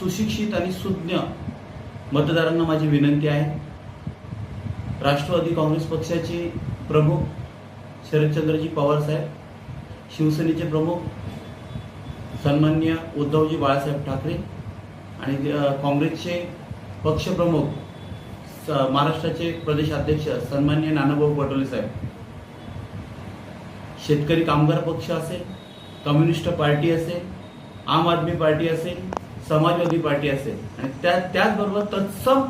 सुशिक्षित आणि सुज्ञ मतदारांना माझी विनंती आहे. राष्ट्रवादी काँग्रेस पक्षाचे प्रमुख शरदचंद्रजी पवार साहेब शिवसेनेचे प्रमुख सन्मान्य उद्धवजी बाळासाहेब ठाकरे आणि काँग्रेसचे पक्षप्रमुख स- महाराष्ट्राचे प्रदेशाध्यक्ष सन्मान्य नानाभाऊ पटोले साहेब. शेतकरी कामगार पक्ष असेल कम्युनिस्ट पार्टी असेल आम आदमी पार्टी असेल समाजवादी पार्टी असेल. आणि त्या त्याचबरोबर तत्सम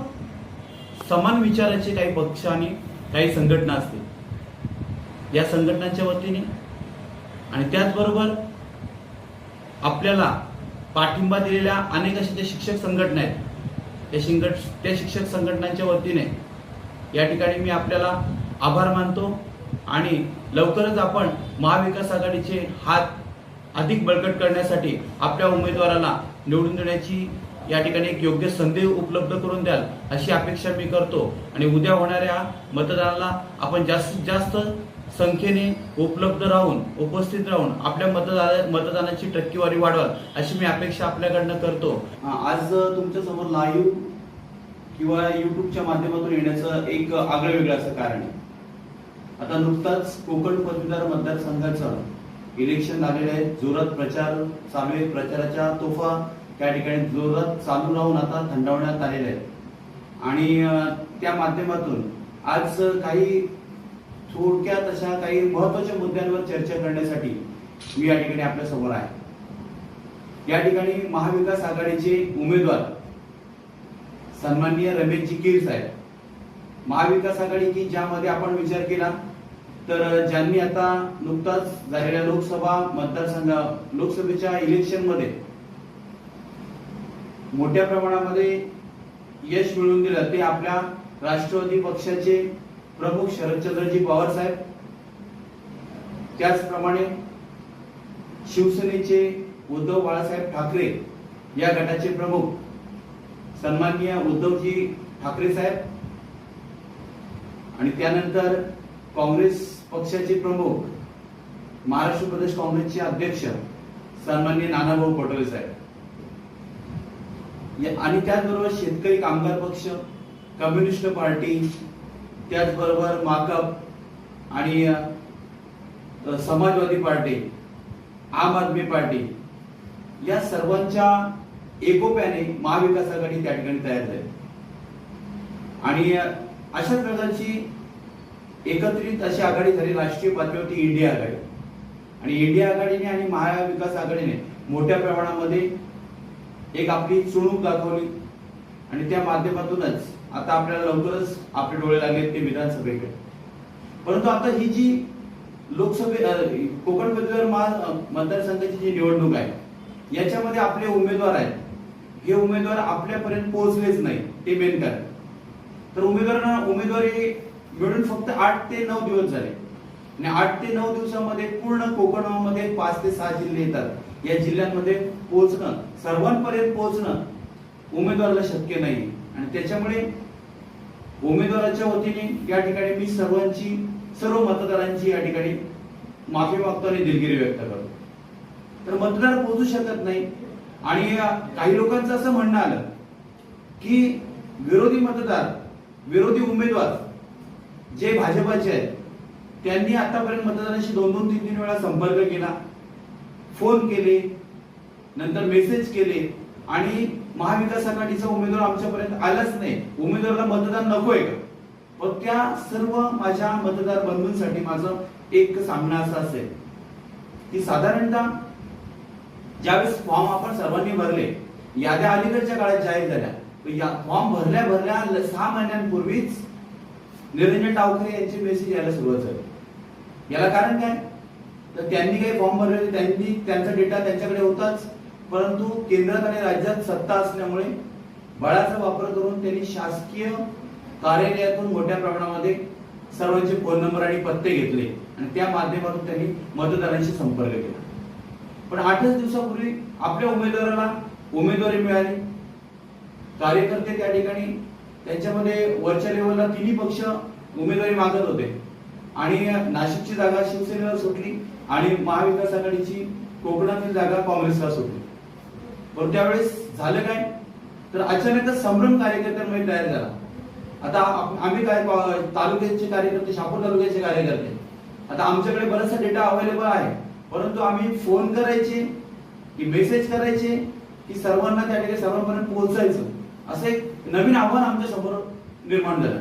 समान विचाराचे काही पक्ष आणि काही संघटना असतील. या संघटनांच्या वतीने. आणि त्याचबरोबर आपल्याला पाठिंबा दिलेल्या अनेक अशा ज्या शिक्षक संघटना आहेत त्या शिंगट त्या शिक्षक संघटनांच्या वतीने या ठिकाणी मी आपल्याला आभार मानतो. आणि लवकरच आपण महाविकास आघाडीचे हात अधिक बळकट करण्यासाठी आपल्या उमेदवाराला निवडून देण्याची या ठिकाणी एक योग्य संधी उपलब्ध करून द्याल अशी अपेक्षा मी करतो. आणि उद्या होणाऱ्या मतदानाला आपण जास्तीत जास्त संख्येने उपलब्ध राहून उपस्थित राहून आपल्या मतदार मतदानाची टक्केवारी वाढवाल अशी मी अपेक्षा आपल्याकडनं करतो. आज तुमच्यासमोर लाईव्ह किंवा युट्यूबच्या माध्यमातून येण्याचं एक आगळं वेगळं असं कारण आहे. आता नुकताच कोकण पदवीधर मतदारसंघाचं इलेक्शन आलेले आहे जोरात प्रचार चालू आहे. प्रचाराच्या तोफा त्या ठिकाणी जोरात चालू राहून आता थंडावण्यात आलेल्या आहेत. आणि त्या माध्यमातून आज काही थोडक्यात अशा काही महत्त्वाच्या मुद्द्यांवर चर्चा करण्यासाठी मी या ठिकाणी आपल्यासमोर आहे. या ठिकाणी महाविकास आघाडीचे उमेदवार सन्माननीय रमेशजी कीर साहेब. महाविकास आघाडी की ज्यामध्ये आपण विचार केला तर ज्यांनी आता नुकताच झालेल्या लोकसभा मतदारसंघ लोकसभेच्या इलेक्शनमध्ये मोठ्या प्रमाणामध्ये यश मिळवून दिलं ते आपल्या राष्ट्रवादी पक्षाचे प्रमुख शरदचंद्रजी पवार साहेब. त्याचप्रमाणे शिवसेनेचे उद्धव बाळासाहेब ठाकरे या गटाचे प्रमुख सन्माननीय उद्धवजी ठाकरे साहेब. आणि त्यानंतर काँग्रेस पक्षाचे प्रमुख महाराष्ट्र प्रदेश काँग्रेसचे अध्यक्ष सन्मान्य नानाभाऊ पटोले साहेब. आणि त्याचबरोबर शेतकरी कामगार पक्ष कम्युनिस्ट पार्टी त्याचबरोबर माकप आणि समाजवादी पार्टी आम आदमी पार्टी या सर्वांच्या एकोप्याने महाविकास आघाडी त्या ठिकाणी तयार झाली. आणि अशा प्रकारची एकत्रित अशी आघाडी झाली राष्ट्रीय पातळीवरती इंडिया आघाडी. आणि इंडिया आघाडीने आणि महाविकास आघाडीने मोठ्या प्रमाणामध्ये एक आपली चुणूक दाखवली आणि त्या माध्यमातूनच आता आपल्याला लवकरच आपले डोळे लागले ते विधानसभेकडे. परंतु आता ही जी लोकसभे कोकण पदवीधर मतदारसंघाची जी निवडणूक आहे याच्यामध्ये आपले उमेदवार आहेत. हे उमेदवार आपल्यापर्यंत पोहोचलेच नाही ते मेन कारण. तर उमेदवारांना उमेदवारी मिळून फक्त आठ ते नऊ दिवस झाले. आणि आठ ते नऊ दिवसामध्ये पूर्ण कोकणामध्ये पाच ते सहा जिल्हे येतात. या जिल्ह्यांमध्ये पोहोचणं सर्वांपर्यंत पोहोचणं उमेदवाराला शक्य नाही. आणि त्याच्यामुळे उमेदवाराच्या वतीने या ठिकाणी मी सर्वांची सर्व मतदारांची या ठिकाणी माफी मागतो आणि दिलगिरी व्यक्त करतो. तर मतदार पोहोचू शकत नाही. आणि काही लोकांचं असं म्हणणं आलं की विरोधी मतदार विरोधी उमेदवार जे भाजपाचे आहेत त्यांनी आतापर्यंत मतदारांशी दोन दोन तीन तीन वेळा संपर्क केला. फोन केले नंतर मेसेज केले आणि महाविकास आघाडीचा उमेदवार आमच्यापर्यंत आलाच नाही. उमेदवाराला मतदान नकोय का? पण त्या सर्व माझ्या मतदार बंधूंसाठी माझं एक सांगणं असं असेल की साधारणतः ज्यावेळेस फॉर्म आपण सर्वांनी भरले याद्या अलीकडच्या काळात जाहीर झाल्या. या फॉर्म भरल्या भरल्या सहा महिन्यांपूर्वीच निरंजन टावकरे यांची मेसेज यायला सुरुवात झाली. याला कारण काय? तर त्यांनी काही फॉर्म भरले त्यांनी त्यांचा डेटा त्यांच्याकडे होताच. परंतु केंद्रात आणि राज्यात सत्ता असल्यामुळे बळाचा वापर करून त्यांनी शासकीय कार्यालयातून मोठ्या प्रमाणामध्ये सर्वांचे फोन नंबर आणि पत्ते घेतले. आणि त्या माध्यमातून त्यांनी मतदारांशी संपर्क केला. पण आठच दिवसापूर्वी आपल्या उमेदवाराला उमेदवारी मिळाली. कार्यकर्ते त्या ठिकाणी त्यांच्यामध्ये वरच्या लेवलला तिन्ही पक्ष उमेदवारी मागत होते. आणि नाशिकची जागा शिवसेनेला सुटली आणि महाविकास आघाडीची कोकणातील जागा काँग्रेसला सुटली. पण त्यावेळेस झालं काय? तर अचानकच संभ्रम कार्यकर्त्यांमध्ये तयार झाला. आता आम्ही काय तालुक्याचे कार्यकर्ते शापूर तालुक्याचे कार्यकर्ते. आता आमच्याकडे बराचसा डेटा अवेलेबल आहे. परंतु आम्ही फोन करायचे की मेसेज करायचे की सर्वांना त्या ठिकाणी सर्वांपर्यंत पोहोचायचं. असं एक नवीन आव्हान आमच्यासमोर निर्माण झालं.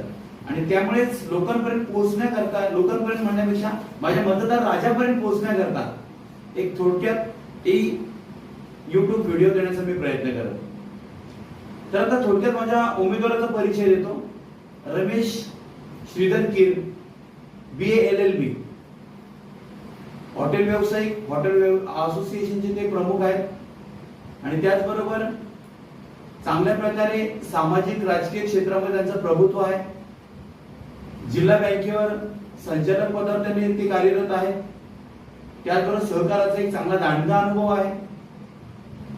आणि त्यामुळेच लोकांपर्यंत पोहोचण्याकरता लोकांपर्यंत म्हणण्यापेक्षा माझ्या मतदार राजापर्यंत पोहोचण्याकरता एक थोडक्यात एक युट्यूब व्हिडिओ देण्याचा मी प्रयत्न करत तर आता थोडक्यात माझ्या उमेदवाराचा परिचय देतो. Ramesh Shridhar Kir B L L B hotel व्यावसायिक हॉटेल व्यव- असोसिएशनचे ते प्रमुख आहेत. आणि त्याचबरोबर चांगल्या प्रकारे सामाजिक राजकीय क्षेत्रामध्ये त्यांचं प्रभुत्व आहे. जिल्हा बँकेवर संचालक पदावर त्यांनी ते कार्यरत आहे. त्याचबरोबर सहकाराचा एक चांगला दांडगा अनुभव आहे.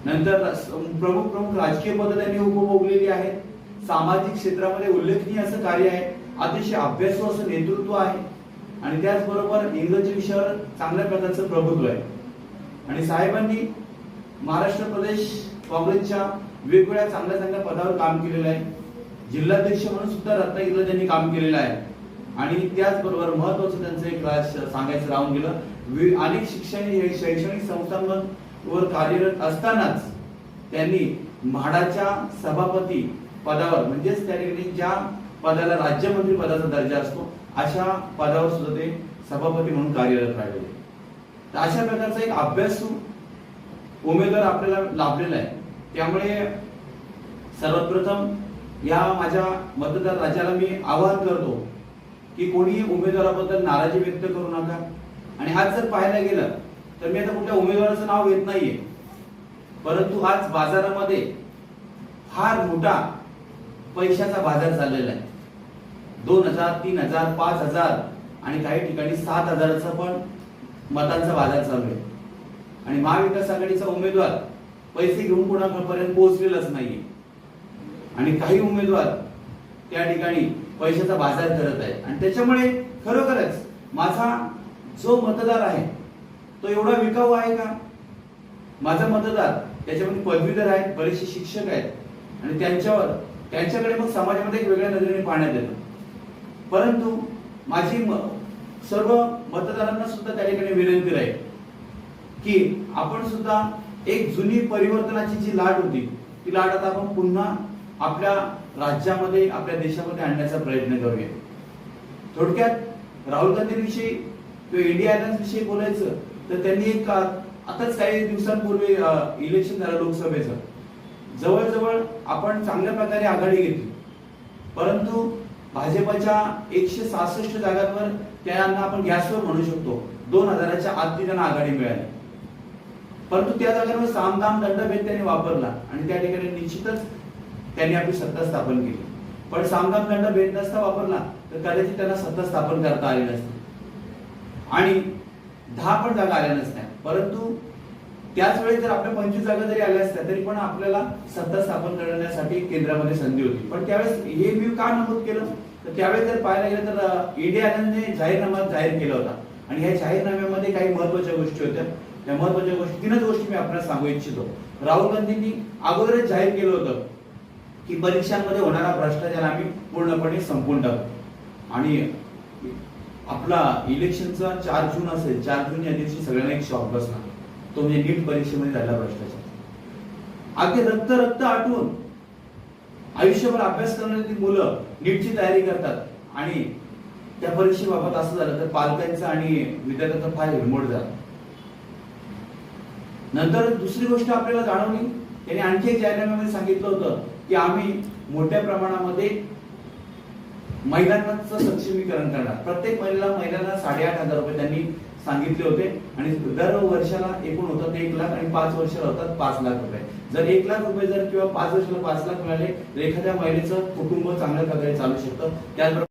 नंतर प्रमुख प्रमुख राजकीय पद त्यांनी उपभोगलेली आहेत. सामाजिक क्षेत्रामध्ये उल्लेखनीय असं कार्य आहे. अतिशय अभ्यासू असं नेतृत्व आहे. आणि त्याचबरोबर इंग्रजी विषयावर चांगल्या प्रकारचं प्रभुत्व आहे. आणि साहेबांनी महाराष्ट्र प्रदेश काँग्रेसच्या वेगवेगळ्या चांगल्या चांगल्या पदावर काम केलेलं आहे. जिल्हाध्यक्ष म्हणून सुद्धा रत्नागिरीला त्यांनी काम केलेलं आहे. आणि त्याचबरोबर महत्वाचं त्यांचं एक राज सांगायचं राहून गेलं. वि- अनेक शिक्षण शैक्षणिक संस्थांवर कार्यरत असतानाच त्यांनी म्हाडाच्या सभापती पदावर म्हणजेच त्या ठिकाणी ज्या पदाला राज्यमंत्री पदाचा दर्जा असतो अशा पदावर सुद्धा ते सभापती म्हणून कार्यरत राहिलेले. तर अशा प्रकारचा एक अभ्यासू उमेदवार आपल्याला लाभलेला आहे. त्यामुळे सर्वात प्रथम या माझ्या मतदार राजाला मी आवाहन करतो की कोणीही उमेदवाराबद्दल नाराजी व्यक्त करू नका. आणि आज जर पाहायला गेलं तर मी आता कुठल्या उमेदवाराचं नाव घेत नाहीये. परंतु आज बाजारामध्ये फार मोठा पैशाचा बाजार चाललेला आहे. दोन हजार तीन हजार पाच हजार आणि काही ठिकाणी सात हजाराचा पण मतांचा बाजार चालू आहे. आणि महाविकास आघाडीचा उमेदवार पैसे घेऊन कोणापर्यंत पोहोचलेलाच नाहीये. आणि काही उमेदवार त्या ठिकाणी पैशाचा बाजार करत आहेत. आणि त्याच्यामुळे खरोखरच माझा जो मतदार आहे तो एवढा विकाऊ आहे का? माझा मतदार त्याच्यामध्ये पदवीधर आहेत बरेचसे शिक्षक आहेत. आणि त्यांच्यावर त्यांच्याकडे मग समाजामध्ये एक वेगळ्या नजरेने पाहण्यात येतं. परंतु माझी म- सर्व मतदारांना सुद्धा त्या ठिकाणी विनंती राहील की आपण सुद्धा एक जुनी परिवर्तनाची जी लाट होती ती लाट आता आपण पुन्हा आपल्या राज्यामध्ये आपल्या देशामध्ये आणण्याचा प्रयत्न करूया. थोडक्यात राहुल गांधींविषयी किंवा इंडिया अलायन्स विषयी बोलायचं तर त्यांनी एक आताच काही दिवसांपूर्वी इलेक्शन झालं लोकसभेचं. जवळजवळ आपण चांगल्या प्रकारे आघाडी घेतली. परंतु भाजपच्या एकशे सहासष्ट जागांवर त्यांना आपण गॅसवर म्हणू शकतो. दोन हजाराच्या आत त्यांना आघाडी मिळाली. परंतु त्या जागेवर सामदाम दंडभेद त्यांनी वापरला आणि त्या ठिकाणी निश्चितच त्यांनी आपली सत्ता स्थापन केली. पण सामदाम दंड भेद नसता वापरला तर कदाचित त्यांना सत्ता स्थापन करता आली नसती. आणि दहा पण जागा आल्या नसत्या. परंतु त्याच वेळी जर आपल्या पंचवीस जागा जरी आल्या असत्या तरी पण आपल्याला सत्ता स्थापन करण्यासाठी केंद्रामध्ये संधी होती. पण त्यावेळेस हे मी का नमूद केलं? तर त्यावेळेस जर पाहायला गेलं तर ईडी आनंदने जाहीरनामा जाहीर केला होता. आणि ह्या जाहीरनाम्यामध्ये काही महत्त्वाच्या गोष्टी होत्या. त्या महत्त्वाच्या गोष्टी तीनच गोष्टी मी आपल्याला सांगू इच्छितो. राहुल गांधींनी अगोदरच जाहीर केलं होतं की परीक्षांमध्ये होणारा भ्रष्टाचार आम्ही पूर्णपणे संपून टाकू. आणि आपला इलेक्शनचा चार जून असेल चार जून या दिवशी सगळ्यांना एक शॉक बसणार. तो म्हणजे नीट परीक्षेमध्ये झाला भ्रष्टाचार. अगदी रक्त रक्त आटून आयुष्यभर अभ्यास करणारी ती मुलं नीटची तयारी करतात. आणि त्या परीक्षेबाबत असं झालं तर पालकांचं आणि विद्यार्थ्यांचा फार हिरमोड झाला. नंतर दुसरी गोष्ट आपल्याला जाणवली त्यांनी आणखी एक जाहीरनाम्यामध्ये सांगितलं होतं की आम्ही मोठ्या प्रमाणामध्ये महिलांचं सक्षमीकरण करणार. प्रत्येक महिलेला महिलांना साडेआठ हजार रुपये त्यांनी सांगितले होते आणि दर वर्षाला एकूण होतात एक लाख आणि पाच वर्षाला होतात पाच लाख रुपये. जर एक लाख रुपये जर किंवा पाच वर्षाला पाच लाख मिळाले तर एखाद्या महिलेचं कुटुंब चांगल्या प्रकारे चालू शकतं. त्याचबरोबर